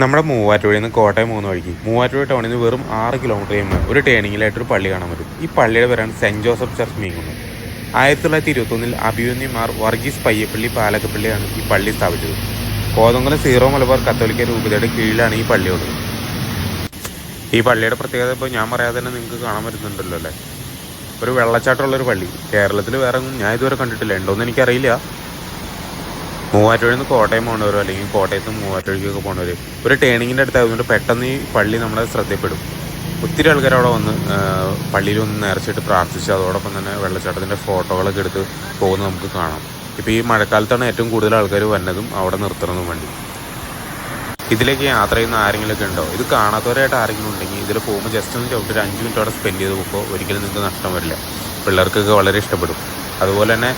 നമ്മുടെ മൂവാറ്റുപുഴയിൽ നിന്ന് കോട്ടയം മൂന്ന് വഴിക്ക്. മൂവാറ്റുപുഴ ടൗണിൽ നിന്ന് വെറും ആറ് കിലോമീറ്റർ കഴിയുമ്പോൾ ഒരു ടേണിങ്ങിലായിട്ടൊരു പള്ളി കാണാൻ പറ്റും. ഈ പള്ളിയുടെ പേരാണ് സെന്റ് ജോസഫ് ചർച്ച് മീങ്ങുന്നത് ആയിരത്തി തൊള്ളായിരത്തി ഇരുപത്തൊന്നിൽ അഭിമന്യമാർ വർഗീസ് പയ്യപ്പള്ളി പാലക്കപ്പള്ളിയാണ് ഈ പള്ളി സ്ഥാപിച്ചത്. കോതങ്കുളം സീറോ മലബാർ കത്തോലിക്ക രൂപതയുടെ കീഴിലാണ് ഈ പള്ളി ഉള്ളത്. ഈ പള്ളിയുടെ പ്രത്യേകത ഇപ്പോൾ ഞാൻ പറയാതെ തന്നെ നിങ്ങൾക്ക് കാണാൻ പറ്റുന്നുണ്ടല്ലോ അല്ലേ? ഒരു വെള്ളച്ചാട്ടമുള്ളൊരു പള്ളി. കേരളത്തിൽ വേറെ ഞാൻ ഇതുവരെ കണ്ടിട്ടില്ല. ഉണ്ടോയെന്ന് എനിക്കറിയില്ല. മൂവാറ്റുപുഴയിൽ നിന്ന് കോട്ടയം പോകേണ്ടവരോ അല്ലെങ്കിൽ കോട്ടയത്ത് നിന്ന് മൂവാറ്റുപുഴയ്ക്കൊക്കെ പോകേണ്ടവർ ഒരു ടേണിങ്ങിന്റെ അടുത്തായതുകൊണ്ട് പെട്ടെന്ന് ഈ പള്ളി നമ്മളെ ശ്രദ്ധപ്പെടും. ഒത്തിരി ആൾക്കാർ അവിടെ വന്ന് പള്ളിയിൽ ഒന്ന് നേർച്ചയിട്ട് പ്രാർത്ഥിച്ച് അതോടൊപ്പം തന്നെ വെള്ളച്ചാട്ടത്തിന്റെ ഫോട്ടോകളൊക്കെ എടുത്ത് പോകുന്നത് നമുക്ക് കാണാം. ഇപ്പോൾ ഈ മഴക്കാലത്താണ് ഏറ്റവും കൂടുതൽ ആൾക്കാർ വന്നതും അവിടെ നിർത്തുന്നതും വേണ്ടി. ഇതിലേക്ക് യാത്ര ചെയ്യുന്ന ആരെങ്കിലുമൊക്കെ ഉണ്ടോ? ഇത് കാണാത്തവരായിട്ട് ആരെങ്കിലും ഉണ്ടെങ്കിൽ ഇതിൽ പോകുമ്പോൾ ജസ്റ്റ് ഒന്ന് ചവിട്ടി ഒരു അഞ്ച് മിനിറ്റ് അവിടെ സ്പെൻഡ് ചെയ്ത് പോകുമ്പോൾ ഒരിക്കലും നിങ്ങൾക്ക് നഷ്ടം വരില്ല. പിള്ളേർക്കൊക്കെ വളരെ ഇഷ്ടപ്പെടും. അതുപോലെ തന്നെ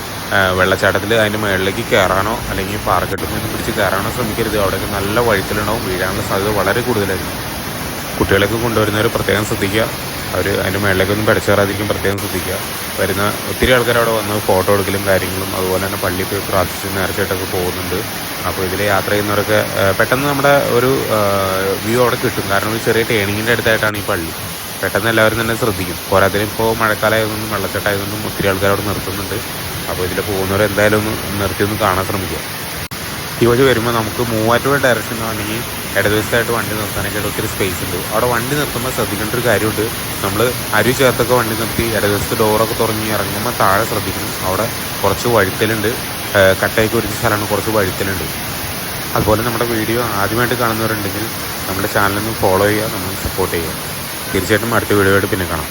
വെള്ളച്ചാട്ടത്തിൽ അതിന്റെ മുകളിലേക്ക് കയറാനോ അല്ലെങ്കിൽ പാറക്കെട്ടിൽ നിന്ന് പിടിച്ച് കയറാനോ ശ്രമിക്കരുത്. അവിടെയൊക്കെ നല്ല വഴുക്കലുണ്ടാവും വീഴാനുള്ള സാധ്യത വളരെ കൂടുതലായിരിക്കും കുട്ടികളൊക്കെ കൊണ്ടുവരുന്നവർ പ്രത്യേകം ശ്രദ്ധിക്കുക. അവർ അതിന്റെ മുകളിലേക്കൊന്നും പിടച്ചേറാതിരിക്കും പ്രത്യേകം ശ്രദ്ധിക്കുക. വരുന്ന ഒത്തിരി ആൾക്കാർ അവിടെ വന്ന് ഫോട്ടോ എടുക്കലും കാര്യങ്ങളും അതുപോലെ തന്നെ പള്ളിയിൽ പോയി പ്രാർത്ഥിച്ച് നേർച്ചയായിട്ടൊക്കെ പോകുന്നുണ്ട്. അപ്പോൾ ഇതിൽ യാത്ര ചെയ്യുന്നവരൊക്കെ പെട്ടെന്ന് നമ്മുടെ ഒരു വ്യൂ അവിടെ കിട്ടും. കാരണം ഒരു ചെറിയ ടേണിങ്ങിന്റെ അടുത്തായിട്ടാണ് ഈ പള്ളി. പെട്ടെന്ന് എല്ലാവരും തന്നെ ശ്രദ്ധിക്കും. പോരാത്തിന് ഇപ്പോൾ മഴക്കാലമായതുകൊണ്ടും വെള്ളച്ചാട്ടമായതുകൊണ്ടും ഒത്തിരി ആൾക്കാർ അവിടെ നിർത്തുന്നുണ്ട്. അപ്പോൾ ഇതിൽ പോകുന്നവർ എന്തായാലും ഒന്ന് നിർത്തി ഒന്ന് കാണാൻ ശ്രമിക്കുക. ഈ വഴി വരുമ്പോൾ നമുക്ക് മൂവാറ്റുപുഴ ഡയറക്ഷൻ അല്ലെങ്കിൽ ഇടതുവശത്തായിട്ട് വണ്ടി നിർത്താനൊക്കെയായിട്ട് ഒത്തിരി സ്പേസ് ഉണ്ട്. അവിടെ വണ്ടി നിർത്തുമ്പോൾ ശ്രദ്ധിക്കേണ്ട ഒരു കാര്യമുണ്ട്. നമ്മൾ അരി ചേർത്തൊക്കെ വണ്ടി നിർത്തി ഇടതുവശത്ത് ഡോറൊക്കെ തുറങ്ങി ഇറങ്ങുമ്പോൾ താഴെ ശ്രദ്ധിക്കണം. അവിടെ കുറച്ച് വഴുത്തലുണ്ട്. കട്ടയൊക്കെ ഒരു സ്ഥലമാണ് കുറച്ച് വഴുത്തലുണ്ട്. അതുപോലെ നമ്മുടെ വീഡിയോ ആദ്യമായിട്ട് കാണുന്നവരുണ്ടെങ്കിൽ നമ്മുടെ ചാനലൊന്ന് ഫോളോ ചെയ്യുക നമ്മൾ സപ്പോർട്ട് ചെയ്യുക. തീർച്ചയായിട്ടും അടുത്ത വീഡിയോ ആയിട്ട് പിന്നെ കാണാം.